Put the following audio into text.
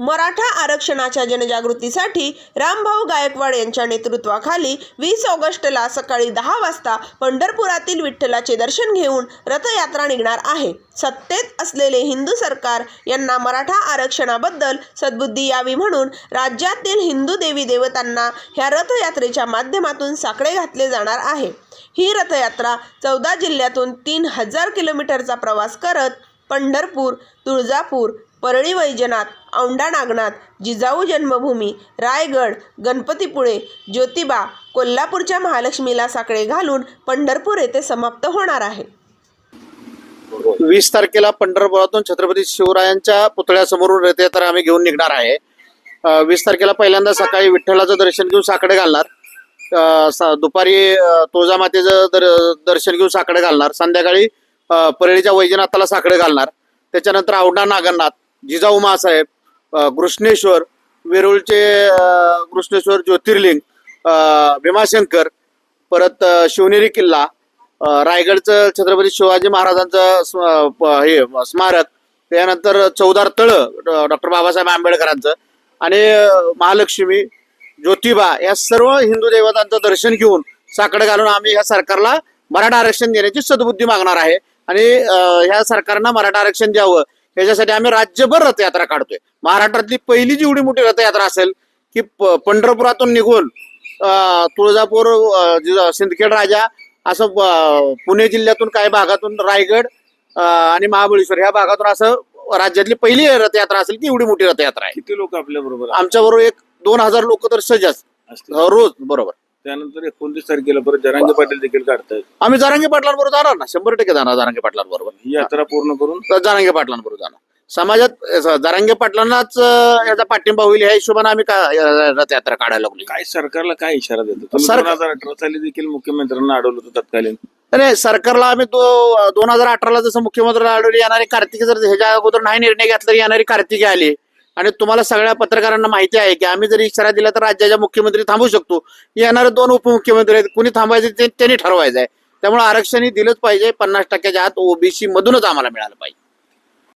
मराठा आरक्षणाच्या जनजागृतीसाठी रामभाऊ गायकवाड यांच्या नेतृत्वाखाली वीस ऑगस्टला सकाळी दहा वाजता पंढरपुरातील विठ्ठलाचे दर्शन घेऊन रथयात्रा निघणार आहे. सत्तेत असलेले हिंदू सरकार यांना मराठा आरक्षणाबद्दल सद्बुद्धी यावी म्हणून राज्यातील हिंदू देवी देवतांना ह्या रथयात्रेच्या माध्यमातून साकडे घातले जाणार आहे. ही रथयात्रा चौदा जिल्ह्यातून तीन हजार किलोमीटरचा प्रवास करत पंढरपूर तुळजापूर परळी वैजनाथ औंढा नागनाथ जिजाऊ जन्मभूमी रायगड गणपतीपुळे ज्योतिबा कोल्हापूरच्या महालक्ष्मीला साकडे घालून पंढरपूर येथे समाप्त होणार आहे. वीस तारखेला पंढरपुरातून छत्रपती शिवरायांच्या पुतळ्यासमोरून रथयात्रा आम्ही घेऊन निघणार आहे. वीस तारखेला पहिल्यांदा सकाळी विठ्ठलाचं दर्शन घेऊन साकडे घालणार. दुपारी तुळजामातेचं दर दर्शन घेऊन साकडे घालणार. संध्याकाळी परळीच्या वैजनाथाला साकडे घालणार. त्याच्यानंतर औंढा नागनाथ जिजाऊ मासाहेब कृष्णेश्वर वेरूळचे कृष्णेश्वर ज्योतिर्लिंग भीमाशंकर परत शिवनेरी किल्ला रायगडचं छत्रपती शिवाजी महाराजांचं स्म- हे स्मारक त्यानंतर चौदार तळ डॉक्टर बाबासाहेब आंबेडकरांचं आणि महालक्ष्मी ज्योतिबा या सर्व हिंदू देवतांचं दर्शन घेऊन साकडे घालून आम्ही ह्या सरकारला मराठा आरक्षण देण्याची सद्बुद्धी मागणार आहे. आणि ह्या सरकारनं मराठा आरक्षण द्यावं याच्यासाठी आम्ही राज्यभर रथयात्रा काढतोय. महाराष्ट्रातली पहिली जेवढी मोठी रथयात्रा असेल की पंढरपुरातून निघून तुळजापूर सिंदखेड राजा असं पुणे जिल्ह्यातून काही भागातून रायगड आणि महाबळेश्वर ह्या भागातून असं राज्यातली पहिली रथयात्रा असेल की एवढी मोठी रथयात्रा आहे. किती लोक आपल्या बरोबर आमच्या बरोबर एक दोन हजार लोक तर असतील. रोज बरोबर. त्यानंतर एकोणतीस तारखेला परत जरांगे पाटील देखील काढतायत. आम्ही जारांगे पाटलांबरोबर जाणार ना शंभर टक्के जाणार जारांगे पाटलांबरोबर. ही यात्रा पूर्ण करून? तर जारांगे पाटलांबरोबर जाणार. समाजात अं, जारांगे पाटलांनाच अं, याचा पाठिंबा होईल ह्या हिशोबाने आम्ही का या रथयात्रा काढायला लागली काय सरकारला काय इशारा देतो? तुम्ही सरकार- दोन हजार अठरा साली देखील मुख्यमंत्र्यांना अडवलं होतं तत्कालीन. नाही सरकारला आम्ही तो दोन हजार अठराला जसं मुख्यमंत्री आढळली येणारी कार्तिकी जर ह्याच्या अगोदर नाही निर्णय घेतला तर येणारी कार्तिकी आली. आणि तुम्हाला सगळ्या पत्रकारांना माहिती आहे की आम्ही जर इशारा दिला तर राज्याच्या मुख्यमंत्री थांबू शकतो. येणारे दोन उपमुख्यमंत्री आहेत कुणी थांबायचे ते त्यांनी ठरवायचं आहे. त्यामुळे आरक्षण हे दिलंच पाहिजे. पन्नास टक्क्याच्या आत ओबीसी मधूनच आम्हाला मिळालं पाहिजे.